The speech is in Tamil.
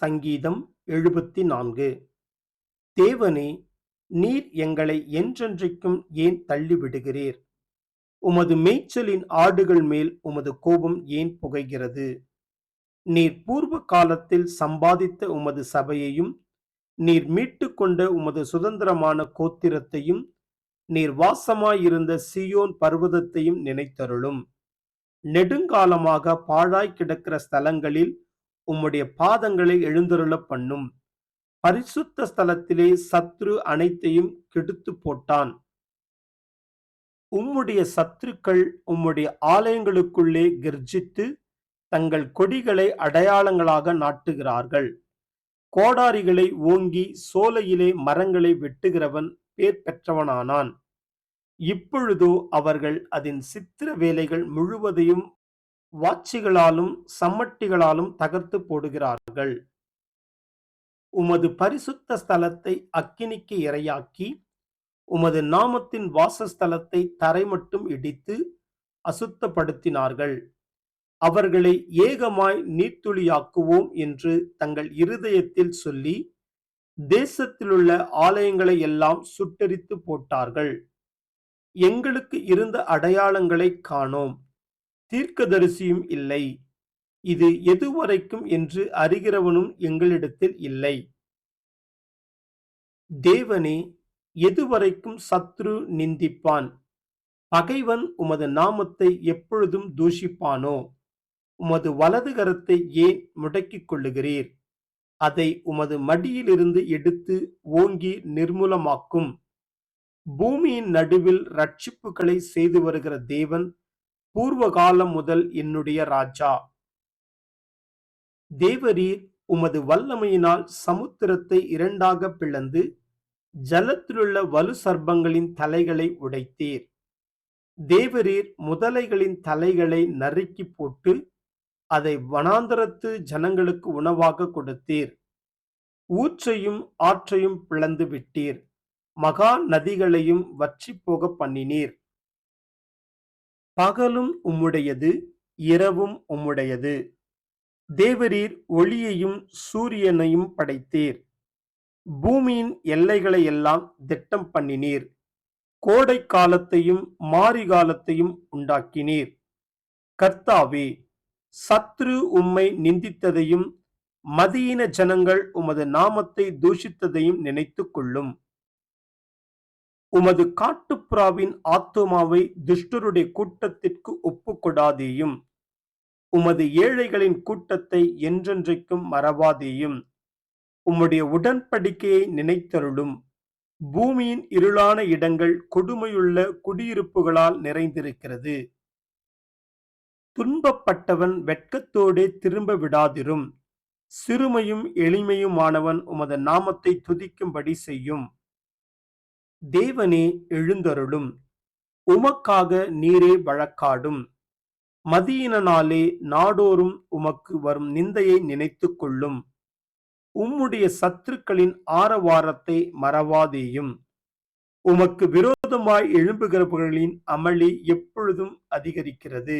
சங்கீதம் எழுபத்தி நான்கு தேவனே நீர் எங்களை என்றென்றைக்கும் ஏன் தள்ளிவிடுகிறீர்? உமது மேய்ச்சலின் ஆடுகள் மேல் உமது கோபம் ஏன் புகைகிறது? நீர் பூர்வ காலத்தில் சம்பாதித்த உமது சபையையும் நீர் மீட்டு கொண்ட உமது சுதந்திரமான கோத்திரத்தையும் நீர் வாசமாயிருந்த சியோன் பர்வதத்தையும் நினைத்தருளும். நெடுங்காலமாக பாழாய் கிடக்கிற ஸ்தலங்களில் உம்முடைய பாதங்களை எழுந்தருள பண்ணும் பரிசுத்த ஸ்தலத்திலே சத்ரு அனைத்தையும் கெடுத்து போட்டான். உம்முடைய சத்துருக்கள் உம்முடைய ஆலயங்களுக்குள்ளே கர்ஜித்து தங்கள் கொடிகளை அடையாளங்களாக நாட்டுகிறார்கள். கோடாரிகளை ஓங்கி சோலையிலே மரங்களை வெட்டுகிறவன் பேர் பெற்றவனானான். இப்பொழுதோ அவர்கள் அதன் சித்திர வேலைகள் முழுவதையும் வாட்சிகளாலும் சம்மட்டிகளாலும் தகர்த்து போடுகிறார்கள். உமது பரிசுத்த ஸ்தலத்தை அக்கினிக்கு இரையாக்கி உமது நாமத்தின் வாசஸ்தலத்தை தரை மட்டும் இடித்து அசுத்தப்படுத்தினார்கள். அவர்களை ஏகமாய் நீர்த்துளியாக்குவோம் என்று தங்கள் இருதயத்தில் சொல்லி தேசத்திலுள்ள ஆலயங்களை எல்லாம் சுட்டெரித்து போட்டார்கள். எங்களுக்கு இருந்த அடையாளங்களை காணோம். தீர்க்கதரிசியும் இல்லை. இது எதுவரைக்கும் என்று அறிகிறவனும் எங்களிடத்தில் இல்லை. தேவனே எதுவரைக்கும் சத்ரு நிந்திப்பான்? பகைவன் உமது நாமத்தை எப்பொழுதும் தூஷிப்பானோ? உமது வலது கரத்தை ஏன் முடக்கிக் கொள்ளுகிறீர்? அதை உமது மடியிலிருந்து எடுத்து ஓங்கி நிர்மூலமாக்கும். பூமியின் நடுவில் ரட்சிப்புகளை செய்து வருகிற தேவன் பூர்வ காலம் முதல் என்னுடைய ராஜா. தேவரீர் உமது வல்லமையினால் சமுத்திரத்தை இரண்டாக பிளந்து ஜலத்திலுள்ள வலு சர்ப்பங்களின் தலைகளை உடைத்தீர். தேவரீர் முதலைகளின் தலைகளை நறுக்கி போட்டு அதை வனாந்தரத்து ஜனங்களுக்கு உணவாக கொடுத்தீர். ஊற்றையும் ஆற்றையும் பிளந்து விட்டீர். மகா நதிகளையும் வற்றி போக பண்ணினீர். பகலும் உம்முடையது இரவும் உம்முடையது. தேவரீர் ஒளியையும் சூரியனையும் படைத்தீர். பூமியின் எல்லைகளை எல்லாம் திட்டம் பண்ணினீர். கோடை காலத்தையும் மாரி காலத்தையும் உண்டாக்கினீர். கர்த்தாவே சத்ரு உம்மை நிந்தித்ததையும் மதியின ஜனங்கள் உமது நாமத்தை தூஷித்ததையும் நினைத்து கொள்ளும் உமது காட்டுப்புறாவின் ஆத்துமாவை துஷ்டருடைய கூட்டத்திற்கு ஒப்புக்கொடாதேயும் உமது ஏழைகளின் கூட்டத்தை என்றென்றைக்கும் மறவாதேயும். உம்முடைய உடன்படிக்கையை நினைத்தருளும். பூமியின் இருளான இடங்கள் கொடுமையுள்ள குடியிருப்புகளால் நிறைந்திருக்கிறது. துன்பப்பட்டவன் வெட்கத்தோடே திரும்ப விடாதிரும். சிறுமையும் எளிமையுமானவன் உமது நாமத்தை துதிக்கும்படி செய்யும். தேவனே எழுந்தருளும். உமக்காக நீரே வழக்காடும். மதியினாலே நாடோறும் உமக்கு வரும் நிந்தையை நினைத்து கொள்ளும் உம்முடைய சத்துருக்களின் ஆரவாரத்தை மறவாதேயும். உமக்கு விரோதமாய் எழும்புகிறவர்களின் அமளி எப்பொழுதும் அதிகரிக்கிறது.